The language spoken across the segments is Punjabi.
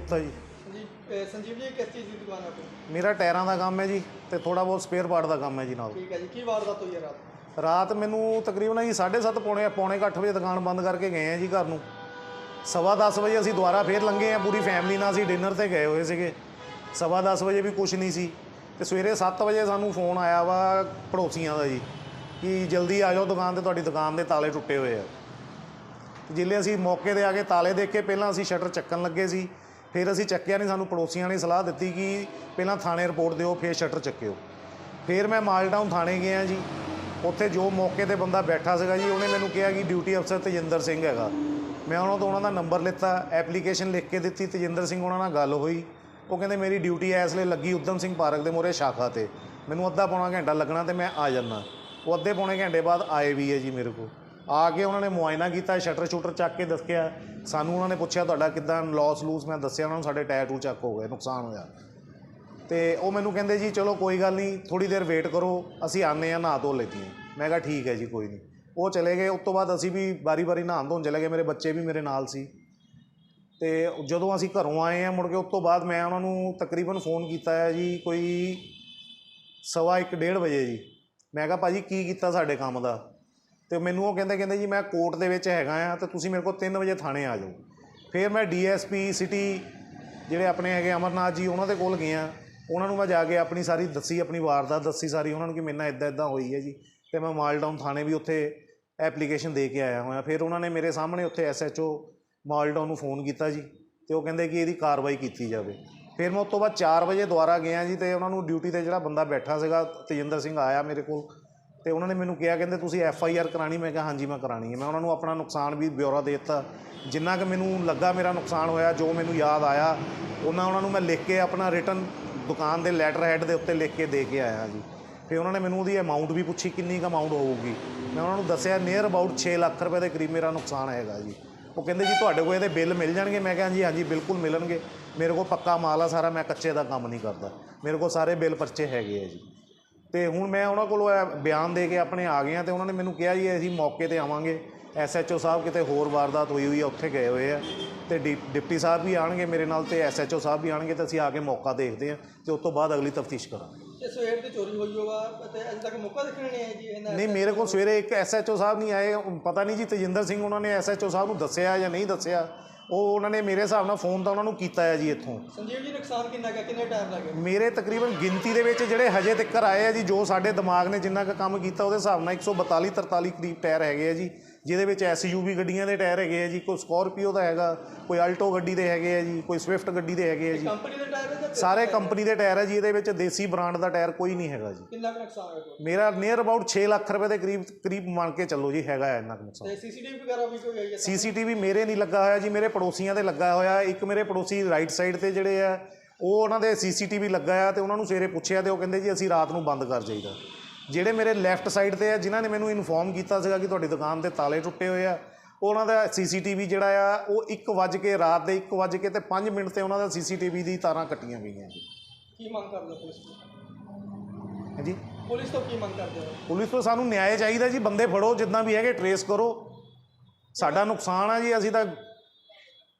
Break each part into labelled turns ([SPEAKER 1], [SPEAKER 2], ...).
[SPEAKER 1] ਗੁਪਤਾ ਜੀ।
[SPEAKER 2] ਸੰਜੀਵ ਅਹ ਸੰਜੀਵ ਜੀ ਕਿਸ ਚੀਜ਼ ਦੀ ਦੁਕਾਨ ਹੈ ਆਪਣੀ?
[SPEAKER 1] ਮੇਰਾ ਟਾਇਰਾਂ ਦਾ ਕੰਮ ਹੈ ਜੀ ਤੇ ਥੋੜਾ ਬਹੁਤ ਸਪੇਅਰ ਪਾਰਟ ਦਾ ਕੰਮ ਹੈ ਜੀ ਨਾਲ।
[SPEAKER 2] ਠੀਕ ਹੈ ਜੀ ਕੀ ਵਾਰਦਾਤ ਹੋਈ ਹੈ ਰਾਤ?
[SPEAKER 1] ਰਾਤ ਮੈਨੂੰ ਤਕਰੀਬਨ ਜੀ 7:30 ਪੌਣੇ ਪੌਣੇ ਕੁ ਅੱਠ ਵਜੇ ਦੁਕਾਨ ਬੰਦ ਕਰਕੇ ਗਏ ਆ ਜੀ ਘਰ ਨੂੰ। ਸਵਾ ਦਸ ਵਜੇ ਅਸੀਂ ਦੁਬਾਰਾ ਫੇਰ ਲੰਘੇ ਆ ਪੂਰੀ ਫੈਮਿਲੀ ਨਾਲ ਅਸੀਂ ਡਿਨਰ ਤੇ ਗਏ ਹੋਏ ਸੀਗੇ। ਸਵਾ ਦਸ ਵਜੇ ਵੀ ਕੁਝ ਨਹੀਂ ਸੀ ਤੇ ਸਵੇਰੇ 7 ਵਜੇ ਸਾਨੂੰ ਫੋਨ ਆਇਆ ਵਾ ਪੜੋਸੀਆਂ ਦਾ ਜੀ ਕਿ ਜਲਦੀ ਆ ਜਾਓ ਦੁਕਾਨ ਤੇ ਤੁਹਾਡੀ ਦੁਕਾਨ ਦੇ ਤਾਲੇ ਟੁੱਟੇ ਹੋਏ ਆ। ਜਿੱਲੇ ਅਸੀਂ ਮੌਕੇ ਤੇ ਆ ਕੇ ਤਾਲੇ ਦੇਖ ਕੇ ਪਹਿਲਾਂ ਅਸੀਂ ਸ਼ਟਰ ਚੱਕਣ ਲੱਗੇ ਸੀ। ਫਿਰ ਅਸੀਂ ਚੱਕਿਆ ਨਹੀਂ, ਸਾਨੂੰ ਪੜੋਸੀਆਂ ਨੇ ਸਲਾਹ ਦਿੱਤੀ ਕਿ ਪਹਿਲਾਂ ਥਾਣੇ ਰਿਪੋਰਟ ਦਿਓ, ਫਿਰ ਸ਼ਟਰ ਚੱਕਿਓ। ਫਿਰ ਮੈਂ ਮਾਲਟਾਊਨ ਥਾਣੇ ਗਿਆ ਜੀ। ਉੱਥੇ ਜੋ ਮੌਕੇ ਤੇ ਬੰਦਾ ਬੈਠਾ ਸੀਗਾ ਜੀ, ਉਹਨੇ ਮੈਨੂੰ ਕਿਹਾ ਕਿ ਡਿਊਟੀ ਅਫਸਰ ਤੇਜਿੰਦਰ ਸਿੰਘ ਹੈਗਾ। ਮੈਂ ਉਹਨਾਂ ਤੋਂ ਉਹਨਾਂ ਦਾ ਨੰਬਰ ਲਿੱਤਾ ਐਪਲੀਕੇਸ਼ਨ ਲਿਖ ਕੇ ਦਿੱਤੀ, ਤੇਜਿੰਦਰ ਸਿੰਘ ਉਹਨਾਂ ਨਾਲ ਗੱਲ ਹੋਈ। ਉਹ ਕਹਿੰਦੇ, ਮੇਰੀ ਡਿਊਟੀ ਇਸ ਲਈ ਲੱਗੀ ਉਦਮ ਸਿੰਘ ਪਾਰਕ ਦੇ ਮੋਰੇ ਸ਼ਾਖਾ ਤੇ। ਮੈਨੂੰ ਅੱਧਾ ਪੌਣਾ ਘੰਟਾ ਲੱਗਣਾ ਤੇ ਮੈਂ ਆ ਜਾਣਾ ਉਹ ਅੱਧੇ ਪੌਣੇ ਘੰਟੇ ਬਾਅਦ ਆਏ ਵੀ ਹੈ ਜੀ ਮੇਰੇ ਕੋਲ। ਆ ਕੇ ਉਹਨਾਂ ਨੇ ਮੁਆਇਨਾ ਕੀਤਾ, ਸ਼ਟਰ ਸ਼ੂਟਰ ਚੱਕ ਕੇ ਦੱਸਿਆ। ਸਾਨੂੰ ਉਹਨਾਂ ਨੇ ਪੁੱਛਿਆ, ਤੁਹਾਡਾ ਕਿੱਦਾਂ ਲਾਸ ਲੂਸ ਮੈਂ ਦੱਸਿਆ ਉਹਨਾਂ ਨੂੰ, ਸਾਡੇ ਟਾਇਰ ਟੂ ਚੱਕ ਹੋ ਗਏ, ਨੁਕਸਾਨ ਹੋਇਆ। ਤੇ ਉਹ ਮੈਨੂੰ ਕਹਿੰਦੇ ਜੀ, ਚਲੋ ਕੋਈ ਗੱਲ ਨਹੀਂ ਥੋੜੀ ਦੇਰ ਵੇਟ ਕਰੋ, ਅਸੀਂ ਆਨੇ ਆ ਨਹਾ ਧੋ ਲੈਂਦੇ ਹਾਂ। ਮੈਂ ਕਿਹਾ, ਠੀਕ ਹੈ ਜੀ, ਕੋਈ ਨਹੀਂ। ਉਹ ਚਲੇ ਗਏ, ਉਸ ਤੋਂ ਬਾਅਦ ਅਸੀਂ ਵੀ ਬਾਰੀ-ਬਾਰੀ ਨਹਾਉਣ ਧੋਣ ਚਲੇ ਗਏ, ਮੇਰੇ ਬੱਚੇ ਵੀ ਮੇਰੇ ਨਾਲ ਸੀ। ਤੇ ਜਦੋਂ ਅਸੀਂ ਘਰੋਂ ਆਏ ਆ ਮੁੜ ਕੇ ਉਸ ਤੋਂ ਬਾਅਦ ਮੈਂ ਉਹਨਾਂ ਨੂੰ ਤਕਰੀਬਨ ਫੋਨ ਕੀਤਾ ਹੈ ਜੀ, ਕੋਈ ਸਵਾ ਇੱਕ, ਡੇਢ ਵਜੇ ਜੀ। ਮੈਂ ਕਿਹਾ, ਭਾਜੀ, ਕੀ ਕੀਤਾ ਸਾਡੇ ਕੰਮ ਦਾ? ਤੇ ਮੈਨੂੰ ਉਹ ਕਹਿੰਦੇ ਕਹਿੰਦੇ ਜੀ ਮੈਂ ਕੋਰਟ ਦੇ ਵਿੱਚ ਹੈਗਾ ਆ ਤੇ ਤੁਸੀਂ ਮੇਰੇ ਕੋਲ 3 ਵਜੇ ਥਾਣੇ ਆ ਜਾਓ। ਫਿਰ ਮੈਂ ਡੀਐਸਪੀ, ਸਿਟੀ ਜਿਹੜੇ ਆਪਣੇ ਹੈਗੇ ਅਮਰਨਾਥ ਜੀ, ਉਹਨਾਂ ਦੇ ਕੋਲ ਗਿਆ। ਉਹਨਾਂ ਨੂੰ ਮੈਂ ਜਾ ਕੇ ਆਪਣੀ ਸਾਰੀ ਦੱਸੀ, ਆਪਣੀ ਵਾਰਦਾਤ ਦੱਸੀ ਸਾਰੀ। ਉਹਨਾਂ ਨੂੰ ਕਿ ਮੇਰੇ ਨਾਲ ਇਦਾਂ ਇਦਾਂ ਹੋਈ ਹੈ ਜੀ। ਤੇ ਮੈਂ ਮਾਲਡਾਊਨ ਥਾਣੇ ਵੀ ਉੱਥੇ ਐਪਲੀਕੇਸ਼ਨ ਦੇ ਕੇ ਆਇਆ ਹੋਇਆ। ਫਿਰ ਉਹਨਾਂ ਨੇ ਮੇਰੇ ਸਾਹਮਣੇ ਉੱਥੇ ਐਸਐਚਓ ਮਾਲਡਾਊਨ ਨੂੰ ਫੋਨ ਕੀਤਾ ਜੀ ਤੇ ਉਹ ਕਹਿੰਦੇ ਕਿ ਇਹਦੀ ਕਾਰਵਾਈ ਕੀਤੀ ਜਾਵੇ। ਫਿਰ ਮੈਂ ਉਸ ਤੋਂ ਬਾਅਦ 4 ਵਜੇ ਦੁਬਾਰਾ ਗਿਆ ਜੀ ਤੇ ਉਹਨਾਂ ਨੂੰ ਡਿਊਟੀ ਤੇ ਜਿਹੜਾ ਬੰਦਾ ਬੈਠਾ ਸੀਗਾ, ਤੇਜਿੰਦਰ ਸਿੰਘ ਆਇਆ ਮੇਰੇ ਕੋਲ। ਤੇ ਉਹਨਾਂ ਨੇ ਮੈਨੂੰ ਕਿਹਾ, ਕਹਿੰਦੇ ਤੁਸੀਂ ਐਫ ਆਈ ਆਰ ਕਰਾਣੀ ਮੈਂ ਕਿਹਾ, ਹਾਂਜੀ, ਮੈਂ ਕਰਾਣੀ ਹੈ। ਮੈਂ ਉਹਨਾਂ ਨੂੰ ਆਪਣਾ ਨੁਕਸਾਨ ਵੀ ਬਿਊਰਾ ਦੇ ਦਿੱਤਾ। ਜਿੰਨਾ ਕਿ ਮੈਨੂੰ ਲੱਗਾ ਮੇਰਾ ਨੁਕਸਾਨ ਹੋਇਆ, ਜੋ ਮੈਨੂੰ ਯਾਦ ਆਇਆ, ਉਹਨਾਂ ਉਹਨਾਂ ਨੂੰ ਮੈਂ ਲਿਖ ਕੇ ਆਪਣਾ ਰਿਟਨ ਦੁਕਾਨ ਦੇ ਲੈਟਰ ਹੈਡ ਦੇ ਉੱਤੇ ਲਿਖ ਕੇ ਦੇ ਕੇ ਆਇਆ ਜੀ। ਫਿਰ ਉਹਨਾਂ ਨੇ ਮੈਨੂੰ ਉਹਦੀ ਅਮਾਉਂਟ ਵੀ ਪੁੱਛੀ, ਕਿੰਨੀ ਕੁ ਅਮਾਉਂਟ ਹੋਊਗੀ। ਮੈਂ ਉਹਨਾਂ ਨੂੰ ਦੱਸਿਆ ਨੀਅਰ ਅਬਾਊਟ 6 ਲੱਖ ਰੁਪਏ ਦੇ ਕਰੀਬ ਮੇਰਾ ਨੁਕਸਾਨ ਹੈਗਾ ਜੀ। ਉਹ ਕਹਿੰਦੇ ਜੀ, ਤੁਹਾਡੇ ਕੋਲ ਇਹਦੇ ਬਿੱਲ ਮਿਲ ਜਾਣਗੇ? ਮੈਂ ਕਿਹਾ ਜੀ ਹਾਂਜੀ, ਬਿਲਕੁਲ ਮਿਲਣਗੇ। ਮੇਰੇ ਕੋਲ ਪੱਕਾ ਮਾਲ ਆ ਸਾਰਾ, ਮੈਂ ਕੱਚੇ ਦਾ ਕੰਮ ਨਹੀਂ ਕਰਦਾ। ਮੇਰੇ ਕੋਲ ਸਾਰੇ ਬਿੱਲ ਪਰਚੇ ਹੈਗੇ ਆ ਜੀ। ਤੇ ਹੁਣ ਮੈਂ ਉਹਨਾਂ ਕੋਲੋਂ ਬਿਆਨ ਦੇ ਕੇ ਆਪਣੇ ਆ ਗਏ ਆ ਤੇ ਉਹਨਾਂ ਨੇ ਮੈਨੂੰ ਕਿਹਾ ਜੀ ਅਸੀਂ ਮੌਕੇ ਤੇ ਆਵਾਂਗੇ। ਐਸਐਚਓ ਸਾਹਿਬ ਕਿਤੇ ਹੋਰ ਵਾਰਦਾਤ ਹੋਈ ਹੋਈ ਆ ਉੱਥੇ ਗਏ ਹੋਏ ਆ। ਤੇ ਡਿਪਟੀ ਸਾਹਿਬ ਵੀ ਆਣਗੇ ਮੇਰੇ ਨਾਲ ਤੇ ਐਸਐਚਓ ਸਾਹਿਬ ਵੀ ਆਣਗੇ ਤੇ ਅਸੀਂ ਆ ਕੇ ਮੌਕਾ ਦੇਖਦੇ ਆ ਤੇ ਉਸ ਤੋਂ ਬਾਅਦ ਅਗਲੀ ਤਫਤੀਸ਼ ਕਰਾਂਗੇ।
[SPEAKER 2] ਤੇ ਸਵੇਰ ਦੀ ਚੋਰੀ ਹੋਈ ਹੋਵਾ ਤੇ ਅਜੇ ਤੱਕ ਮੌਕਾ ਦੇਖਣ ਨਹੀਂ ਆਇਆ ਜੀ ਇਹਨਾਂ
[SPEAKER 1] ਨਹੀਂ ਮੇਰੇ ਕੋਲ ਸਵੇਰੇ ਇੱਕ ਐਸਐਚਓ ਸਾਹਿਬ ਨਹੀਂ ਆਏ ਪਤਾ ਨਹੀਂ ਜੀ ਤੇਜਿੰਦਰ ਸਿੰਘ ਉਹਨਾਂ ਨੇ ਐਸਐਚਓ ਸਾਹਿਬ ਨੂੰ ਦੱਸਿਆ ਜਾਂ ਨਹੀਂ ਦੱਸਿਆ। ਉਹ ਉਹਨਾਂ ਨੇ ਮੇਰੇ ਹਿਸਾਬ ਨਾਲ ਫੋਨ ਤਾਂ ਉਹਨਾਂ ਨੂੰ ਕੀਤਾ ਹੈ ਜੀ ਇੱਥੋਂ।
[SPEAKER 2] ਸੰਜੀਵ ਜੀ ਨੁਕਸਾਨ ਕਿੰਨਾ ਕੁ ਕਿੰਨੇ ਟਾਈਮ ਲੱਗੇ
[SPEAKER 1] ਮੇਰੇ ਤਕਰੀਬਨ ਗਿਣਤੀ ਦੇ ਵਿੱਚ ਜਿਹੜੇ ਹਜੇ ਤੱਕ ਆਏ ਆ ਜੀ ਜੋ ਸਾਡੇ ਦਿਮਾਗ ਨੇ ਜਿੰਨਾ ਕੁ ਕੰਮ ਕੀਤਾ ਉਹਦੇ ਹਿਸਾਬ ਨਾਲ 142 43 ਕਰੀਬ ਟਾਇਰ ਹੈਗੇ ਆ ਜੀ ਜਿਹਦੇ ਵਿੱਚ ਐਸਯੂਵੀ ਗੱਡੀਆਂ ਦੇ ਟਾਇਰ ਹੈਗੇ ਆ ਜੀ ਕੋਈ ਸਕੋਰਪੀਓ ਦਾ ਹੈਗਾ ਕੋਈ ਆਲਟੋ ਗੱਡੀ ਦੇ ਹੈਗੇ ਆ ਜੀ ਕੋਈ ਸਵਿਫਟ ਗੱਡੀ ਦੇ ਹੈਗੇ ਆ ਜੀ।
[SPEAKER 2] ਕੰਪਨੀ ਦੇ ਟਾਇਰ ਜਾਂ
[SPEAKER 1] ਸਾਰੇ ਕੰਪਨੀ ਦੇ ਟਾਇਰ ਆ ਜੀ ਇਹਦੇ ਵਿੱਚ ਦੇਸੀ ਬ੍ਰਾਂਡ ਦਾ ਟਾਇਰ ਕੋਈ ਨਹੀਂ ਹੈਗਾ ਜੀ।
[SPEAKER 2] ਕਿੰਨਾ ਕੁ ਨੁਕਸਾਨ ਹੋਇਆ ਤੁਹਾਡਾ?
[SPEAKER 1] ਮੇਰਾ ਨੀਅਰ ਅਬਾਊਟ 6 ਲੱਖ ਰੁਪਏ ਦੇ ਕਰੀਬ ਕਰੀਬ ਮੰਨ ਕੇ ਚੱਲੋ ਜੀ ਹੈਗਾ ਹੈ ਇੰਨਾ ਕੁ ਨੁਕਸਾਨ।
[SPEAKER 2] ਤੇ ਸੀਸੀਟੀਵੀ ਵਗੈਰਾ ਵੀ ਕੋਈ ਆਈ ਹੈ
[SPEAKER 1] ਸੀਸੀਟੀਵੀ ਮੇਰੇ ਨਹੀਂ ਲੱਗਾ ਹੋਇਆ ਜੀ ਮੇਰੇ ਪੜੋਸੀਆਂ ਦੇ ਲੱਗਾ ਹੋਇਆ। ਇੱਕ ਮੇਰੇ ਪੜੋਸੀ ਰਾਈਟ ਸਾਈਡ ਤੇ ਜਿਹੜੇ ਆ ਉਹ ਉਹਨਾਂ ਦੇ ਸੀਸੀਟੀਵੀ ਲੱਗਾ ਆ ਤੇ ਉਹਨਾਂ ਨੂੰ ਸਵੇਰੇ ਪੁੱਛਿਆ ਤੇ ਉਹ ਕਹਿੰਦੇ ਜੀ ਅਸੀਂ ਰਾਤ ਨੂੰ ਬੰਦ ਕਰ ਜਾਈਦਾ। ਜਿਹੜੇ ਮੇਰੇ ਲੈਫਟ ਸਾਈਡ ਤੇ ਆ ਜਿਨ੍ਹਾਂ ਨੇ ਮੈਨੂੰ ਇਨਫੋਰਮ ਕੀਤਾ ਸੀਗਾ ਕਿ ਤੁਹਾਡੀ ਦੁਕਾਨ ਦੇ ਤਾਲੇ ਟੁੱਟੇ ਹੋਏ ਆ ਉਹਨਾਂ ਦਾ ਸੀਸੀਟੀਵੀ ਜਿਹੜਾ ਆ ਉਹ 1 ਵਜ ਕੇ ਰਾਤ ਦੇ 1 ਵਜ ਕੇ ਤੇ 5 ਮਿੰਟ ਤੇ ਉਹਨਾਂ ਦਾ ਸੀਸੀਟੀਵੀ ਦੀ ਤਾਰਾਂ ਕੱਟੀਆਂ ਗਈਆਂ ਜੀ।
[SPEAKER 2] ਕੀ ਮੰਗ ਕਰਦੇ ਪੁਲਿਸ ਤੋਂ?
[SPEAKER 1] ਹਾਂਜੀ?
[SPEAKER 2] ਪੁਲਿਸ ਤੋਂ ਕੀ ਮੰਗ ਕਰਦੇ ਹੋ?
[SPEAKER 1] ਪੁਲਿਸ ਤੋਂ ਸਾਨੂੰ ਨਿਆਂ ਚਾਹੀਦਾ ਜੀ ਬੰਦੇ ਫੜੋ ਜਿੱਦਾਂ ਵੀ ਹੈਗੇ ਟਰੇਸ ਕਰੋ। ਸਾਡਾ ਨੁਕਸਾਨ ਆ ਜੀ ਅਸੀਂ ਤਾਂ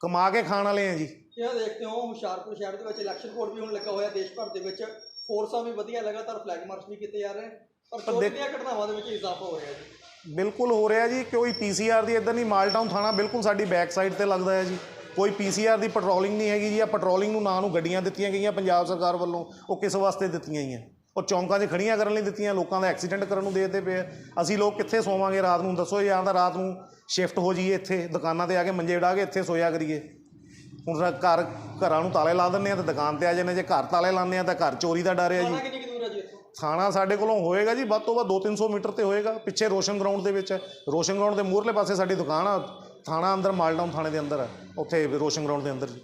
[SPEAKER 1] ਕਮਾ ਕੇ ਖਾਣ ਵਾਲੇ ਆ ਜੀ।
[SPEAKER 2] ਕਿਹਾ ਦੇਖਦੇ ਹੋ ਹੁਸ਼ਿਆਰਪੁਰ ਸ਼ਹਿਰ ਦੇ ਵਿੱਚ ਇਲੈਕਸ਼ਨ ਕੋਡ ਵੀ ਹੁਣ ਲੱਗਾ ਹੋਇਆ ਦੇਸ਼ ਭਰ ਦੇ ਵਿੱਚ। ਫੋਰਸਾਂ ਵੀ ਵਧੀਆ ਲਗਾਤਾਰ ਫਲੈਗ ਮਾਰਚ ਵੀ ਕੀਤੇ ਜਾ ਰਹੇ ਪਰ ਚੋਰੀ ਦੀਆਂ ਘਟਨਾਵਾਂ ਦੇ ਵਿੱਚ ਇਜ਼ਾਫਾ ਹੋ ਰਿਹਾ ਜੀ।
[SPEAKER 1] ਬਿਲਕੁਲ ਹੋ ਰਿਹਾ ਜੀ, ਕੋਈ ਪੀਸੀਆਰ ਦੀ ਇਦਾਂ ਨਹੀਂ, ਮਾਲਟਾਊਨ ਥਾਣਾ ਬਿਲਕੁਲ ਸਾਡੀ ਬੈਕ ਸਾਈਡ ਤੇ ਲੱਗਦਾ ਹੈ ਜੀ। ਕੋਈ ਪੀਸੀਆਰ ਦੀ ਪੈਟਰੋਲਿੰਗ ਨਹੀਂ ਹੈਗੀ ਜੀ ਆ ਪੈਟਰੋਲਿੰਗ ਨੂੰ ਨਾਂ ਨੂੰ ਗੱਡੀਆਂ ਦਿੱਤੀਆਂ ਗਈਆਂ ਪੰਜਾਬ ਸਰਕਾਰ ਵੱਲੋਂ, ਉਹ ਕਿਸ ਵਾਸਤੇ ਦਿੱਤੀਆਂ ਗਈਆਂ? ਉਹ ਚੌਂਕਾਂ 'ਚ ਖੜੀਆਂ ਕਰਨ ਲਈ ਦਿੱਤੀਆਂ, ਲੋਕਾਂ ਦਾ ਐਕਸੀਡੈਂਟ ਕਰਨ ਨੂੰ ਦੇ ਦਿੱਤੇ ਪਏ ਆ। ਅਸੀਂ ਲੋਕ ਕਿੱਥੇ ਸੋਵਾਂਗੇ ਰਾਤ ਨੂੰ? ਦੱਸੋ ਜਾਂ ਤਾਂ ਰਾਤ ਨੂੰ ਸ਼ਿਫਟ ਹੋ ਜਾਈਏ ਇੱਥੇ, ਦੁਕਾਨਾਂ ਤੇ ਆ ਕੇ ਮੰਜੇ ਉਡਾ ਕੇ ਇੱਥੇ ਸੋਇਆ ਕਰੀਏ। ਹੁਣ ਘਰ, ਘਰਾਂ ਨੂੰ ਤਾਲੇ ਲਾ ਦਿੰਦੇ ਆ ਤੇ ਦੁਕਾਨ ਤੇ ਆ ਜਾਂਦੇ ਜੇ ਘਰ ਤਾਲੇ ਲਾਉਂਦੇ ਆ ਤਾਂ ਘਰ ਚੋਰੀ ਦਾ ਡਰ ਹੈ ਜੀ। ਥਾਣਾ ਸਾਡੇ ਕੋਲੋਂ ਹੋਏਗਾ ਜੀ, ਵੱਧ ਤੋਂ ਵੱਧ 2-300 ਮੀਟਰ ਤੇ ਹੋਏਗਾ, ਪਿੱਛੇ ਰੋਸ਼ਨ ਗਰਾਊਂਡ ਦੇ ਵਿੱਚ ਹੈ। ਰੋਸ਼ਨ ਗਰਾਊਂਡ ਦੇ ਮੂਹਰਲੇ ਪਾਸੇ ਸਾਡੀ ਦੁਕਾਨ ਆ, ਥਾਣਾ ਅੰਦਰ, ਮਾਲਡਾਊਨ ਥਾਣੇ ਦੇ ਅੰਦਰ ਹੈ, ਉੱਥੇ ਰੋਸ਼ਨ ਗਰਾਊਂਡ ਦੇ ਅੰਦਰ ਜੀ